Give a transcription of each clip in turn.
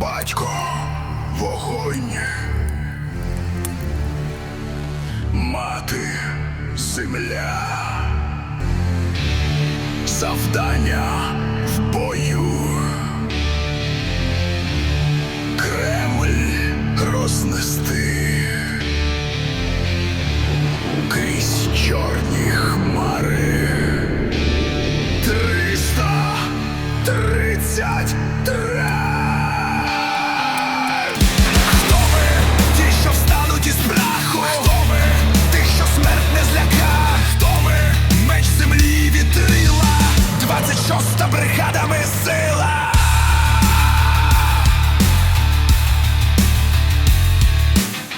батько, вогонь, мати, земля, завдання в бою, Кремль рознести крізь чорні хмари. Триста Тридцять три. Бригадами сила.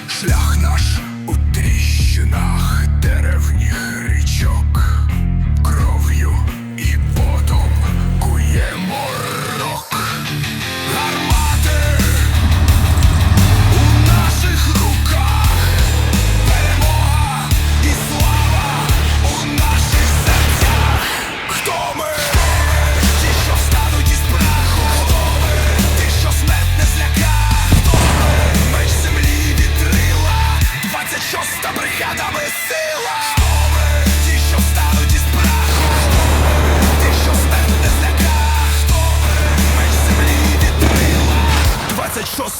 Шлях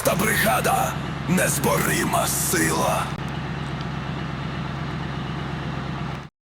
Шоста бригада незборима сила.